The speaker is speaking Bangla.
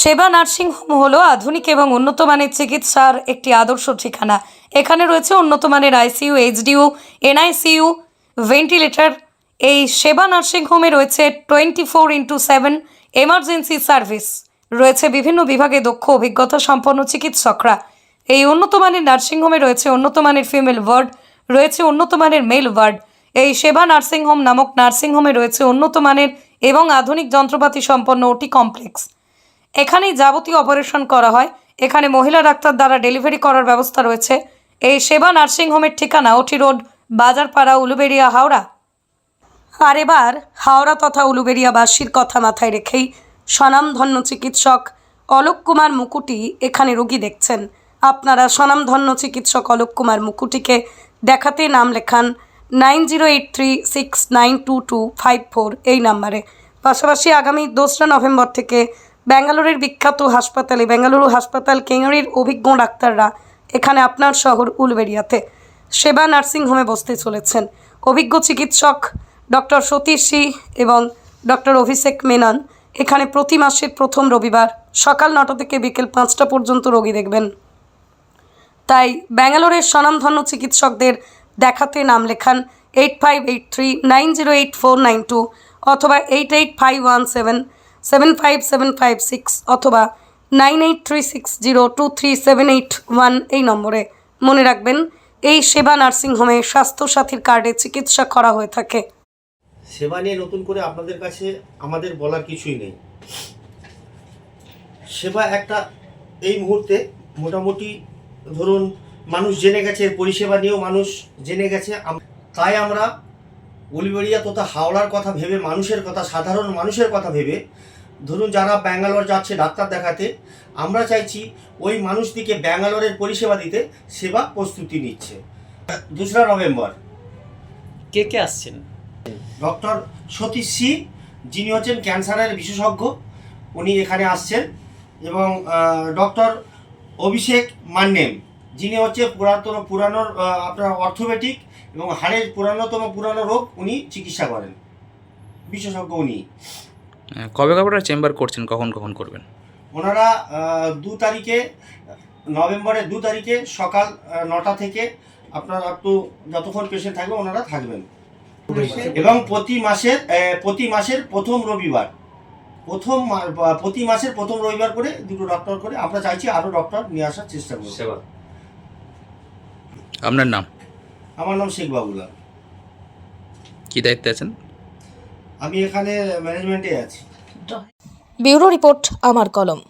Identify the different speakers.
Speaker 1: সেবা নার্সিংহোম হলো আধুনিক এবং উন্নত মানের চিকিৎসার একটি আদর্শ ঠিকানা। এখানে রয়েছে উন্নত মানের আইসিইউ, এইচডিউ, এনআইসিইউ, ভেন্টিলেটর। এই সেবা নার্সিংহোমে রয়েছে twenty four into seven emergency service. রয়েছে বিভিন্ন বিভাগে দক্ষ, অভিজ্ঞতা সম্পন্ন চিকিৎসকরা। এই উন্নত মানের নার্সিংহোমে রয়েছে উন্নত মানের ফিমেল ওয়ার্ড, রয়েছে উন্নত মানের মেল ওয়ার্ড। এই সেবা নার্সিংহোম নামক নার্সিংহোমে রয়েছে উন্নত মানের এবং আধুনিক যন্ত্রপাতি সম্পন্ন ওটি কমপ্লেক্স। এখানেই যাবতীয় অপারেশন করা হয়। এখানে মহিলা ডাক্তার দ্বারা ডেলিভারি করার ব্যবস্থা রয়েছে। এই সেবা নার্সিংহোমের ঠিকানা ওটি রোড, বাজারপাড়া, উলুবেড়িয়া, হাওড়া। আর এবার হাওড়া তথা উলুবেড়িয়াবাসীর কথা মাথায় রেখেই স্বনামধন্য চিকিৎসক অলোক কুমার মুকুটি এখানে রোগী দেখছেন। আপনারা স্বনামধন্য চিকিৎসক অলোক কুমার মুকুটিকে দেখাতে নাম লেখান nine zero eight three six nine two two five four এই নাম্বারে। পাশাপাশি আগামী দোসরা নভেম্বর থেকে ব্যাঙ্গালোরের বিখ্যাত হাসপাতালে বেঙ্গালুরু হাসপাতাল কেঙ্গরির অভিজ্ঞ ডাক্তাররা এখানে আপনার শহর উলবেড়িয়াতে সেবা নার্সিংহোমে বসতে চলেছেন। অভিজ্ঞ চিকিৎসক ডক্টর সতীশ সি এবং ডক্টর অভিষেক মেনন এখানে প্রতি মাসের প্রথম রবিবার সকাল নটা থেকে বিকেল পাঁচটা পর্যন্ত রোগী দেখবেন। তাই ব্যাঙ্গালোরের স্বনামধন্য চিকিৎসকদের দেখাতে নাম লেখান eight five eight three nine zero eight four nine two অথবা eight eight five one seven seven five seven five six অথবা nine eight three six zero two three seven eight one এই নম্বরে মনে রাখবেন, এই সেবা নার্সিংহোমে স্বাস্থ্যসাথীর কার্ডে চিকিৎসা করা হয়ে থাকে।
Speaker 2: সেবা নিয়ে নতুন করে আপনাদের কাছে আমাদের বলার কিছুই নেই। সেবা একটা, এই মুহূর্তে মোটামুটি ধরুন মানুষ জেনে গেছে পরিষেবা নিয়েও মানুষ জেনে গেছে তাই আমরা উলবেড়িয়া তথা হাওড়ার কথা ভেবে মানুষের কথা সাধারণ মানুষের কথা ভেবে ধরুন যারা ব্যাঙ্গালোর যাচ্ছে ডাক্তার দেখাতে আমরা চাইছি ওই মানুষটিকে ব্যাঙ্গালোরের পরিষেবা দিতে সেবা প্রস্তুতি নিচ্ছে। দোসরা নভেম্বর।
Speaker 3: কে কে আসছেন?
Speaker 2: ডক্টর সতীশ সি যিনি হচ্ছেন ক্যান্সারের বিশেষজ্ঞ উনি এখানে আসছেন এবং ডক্টর অভিষেক মান্নেম যিনি হচ্ছে পুরাতন পুরানোর আপনার অর্থোপেটিক এবং হাড়ের পুরানোতম পুরানো রোগ উনি চিকিৎসা করেন। বিশেষজ্ঞ উনি।
Speaker 4: কবে কবে চেম্বার করছেন? কখন কখন করবেন?
Speaker 2: ওনারা দু তারিখে নভেম্বরের দু তারিখে সকাল নটা থেকে আপনার একটু যতক্ষণ পেশেন্ট থাকবে ওনারা থাকবেন। এবং প্রতি মাসের প্রতি মাসের প্রথম রবিবার প্রথম প্রতি মাসের প্রথম রবিবার করে দুটো ডক্টর করে আমরা চাইছি আরও ডক্টর নিয়ে আসার চেষ্টা করব
Speaker 4: আপনার নাম?
Speaker 2: আমার নাম শেখ বাবুলাল
Speaker 4: কি দায়িত্বে আছেন?
Speaker 2: আমি এখানে ম্যানেজমেন্টে আছি।
Speaker 1: ব্যুরো রিপোর্ট আমার কলম।